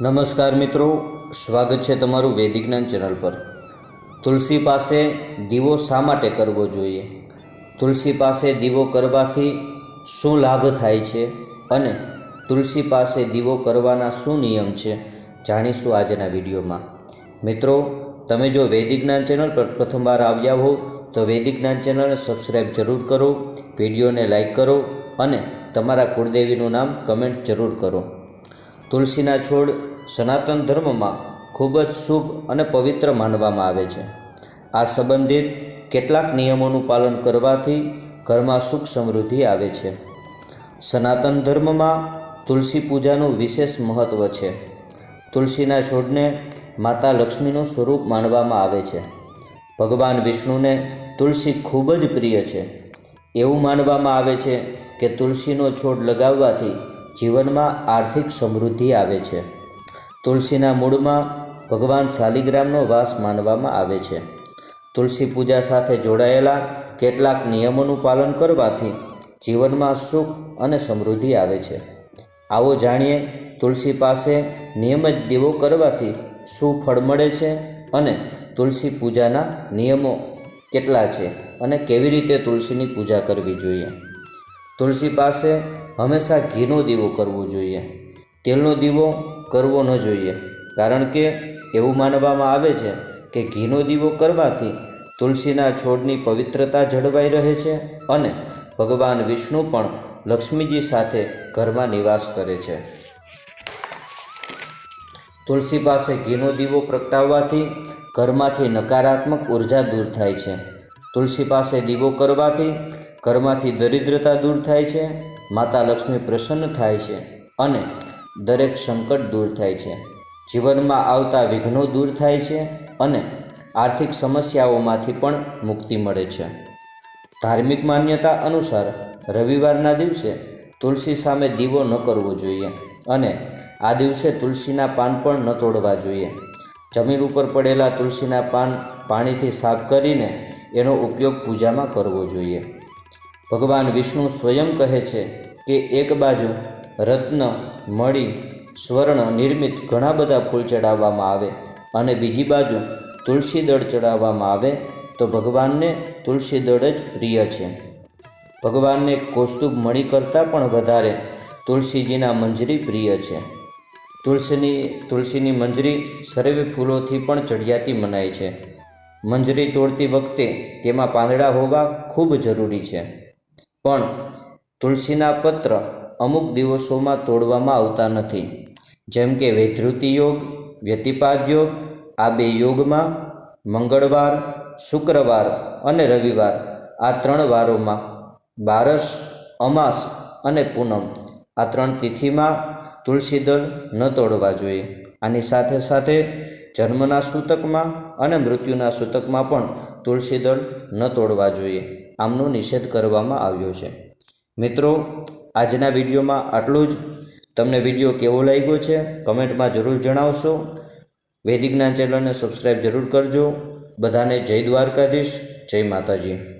નમસ્કાર મિત્રો, સ્વાગત છે તમારું વૈદિક જ્ઞાન ચેનલ પર. તુલસી પાસે દીવો શા માટે કરવો જોઈએ? તુલસી પાસે દીવો કરવાથી શું લાભ થાય છે? અને તુલસી પાસે દીવો કરવાના શું નિયમ છે? જાણીશું આજના વિડીયોમાં. મિત્રો, તમે જો વૈદિક જ્ઞાન ચેનલ પર પ્રથમવાર આવ્યા હો, તો વૈદિક જ્ઞાન ચેનલને સબસ્ક્રાઈબ જરૂર કરો, વિડીયોને લાઈક કરો અને તમારા કુળદેવીનું નામ કમેન્ટ જરૂર કરો. તુલસીના છોડ સનાતન ધર્મમાં ખૂબ જ શુભ અને પવિત્ર માનવામાં આવે છે. આ સંબંધિત કેટલાક નિયમોનું પાલન કરવાથી ઘરમાં સુખ સમૃદ્ધિ આવે છે. સનાતન ધર્મમાં તુલસી પૂજાનું વિશેષ મહત્ત્વ છે. તુલસીના છોડને માતા લક્ષ્મીનું સ્વરૂપ માનવામાં આવે છે. ભગવાન વિષ્ણુને તુલસી ખૂબ જ પ્રિય છે. એવું માનવામાં આવે છે કે તુલસીનો છોડ લગાવવાથી જીવનમાં આર્થિક સમૃદ્ધિ આવે છે. તુલસીના મૂળમાં ભગવાન શાલિગ્રામનો વાસ માનવામાં આવે છે. તુલસી પૂજા સાથે જોડાયેલા કેટલાક નિયમોનું પાલન કરવાથી જીવનમાં સુખ અને સમૃદ્ધિ આવે છે. આવો જાણીએ, તુલસી પાસે નિયમિત દીવો કરવાથી શું ફળ મળે છે અને તુલસી પૂજાના નિયમો કેટલા છે અને કેવી રીતે તુલસીની પૂજા કરવી જોઈએ? તુલસી પાસે હંમેશા ઘીનો દીવો કરવો જોઈએ. તેલનો દીવો કરવો ન જોઈએ. કારણ કે એવું માનવામાં આવે છે કે ઘીનો દીવો કરવાથી તુલસીના છોડની પવિત્રતા જળવાઈ રહે છે અને ભગવાન વિષ્ણુ પણ લક્ષ્મીજી સાથે ઘરમાં નિવાસ કરે છે. તુલસી પાસે ઘીનો દીવો પ્રગટાવવાથી ઘરમાંથી નકારાત્મક ઊર્જા દૂર થાય છે. તુલસી પાસે દીવો કરવાથી ઘરમાંથી દરિદ્રતા દૂર થાય છે, માતા લક્ષ્મી પ્રસન્ન થાય છે અને દરેક સંકટ દૂર થાય છે. જીવનમાં આવતા વિઘ્નો દૂર થાય છે અને આર્થિક સમસ્યાઓમાંથી પણ મુક્તિ મળે છે. ધાર્મિક માન્યતા અનુસાર રવિવારના દિવસે તુલસી સામે દીવો ન કરવો જોઈએ અને આ દિવસે તુલસીના પાન પણ ન તોડવા જોઈએ. જમીન ઉપર પડેલા તુલસીના પાન પાણીથી સાફ કરીને એનો ઉપયોગ પૂજામાં કરવો જોઈએ. ભગવાન વિષ્ણુ સ્વયં કહે છે કે એક બાજુ રત્ન, મળી, સ્વર્ણ નિર્મિત ઘણા બધા ફૂલ ચડાવવામાં આવે અને બીજી બાજુ તુલસી દળ ચડાવવામાં આવે તો ભગવાનને તુલસી દળ જ પ્રિય છે. ભગવાનને કૌસ્તુભ મણી કરતાં પણ વધારે તુલસીજીના મંજરી પ્રિય છે. તુલસીની તુલસીની મંજરી સર્વે ફૂલોથી પણ ચઢિયાતી મનાય છે. મંજરી તોડતી વખતે તેમાં પાંદડા હોવા ખૂબ જરૂરી છે. પણ તુલસીના પત્ર અમુક દિવસોમાં તોડવામાં આવતા નથી. જેમ કે વૈધૃતિ યોગ, વ્યતિપાદ યોગ, આ બે યોગમાં મંગળવાર, શુક્રવાર અને રવિવાર આ ત્રણ વારોમાં બારસ, અમાસ અને પૂનમ આ ત્રણ તિથિમાં તુલસી દળ ન તોડવા જોઈએ. આની સાથે સાથે જન્મના સૂતકમાં અને મૃત્યુના સૂતકમાં પણ તુલસી દળ ન તોડવા જોઈએ. આમનો નિષેધ કરવામાં આવ્યો છે. મિત્રો, આજના વિડીયોમાં આટલું જ. તમને વીડિયો કેવો લાગ્યો છે, કમેન્ટમાં જરૂર જણાવશો. વૈદિક જ્ઞાન ચેનલને સબસ્ક્રાઈબ જરૂર કરજો. બધાને જય દ્વારકાધીશ, જય માતાજી.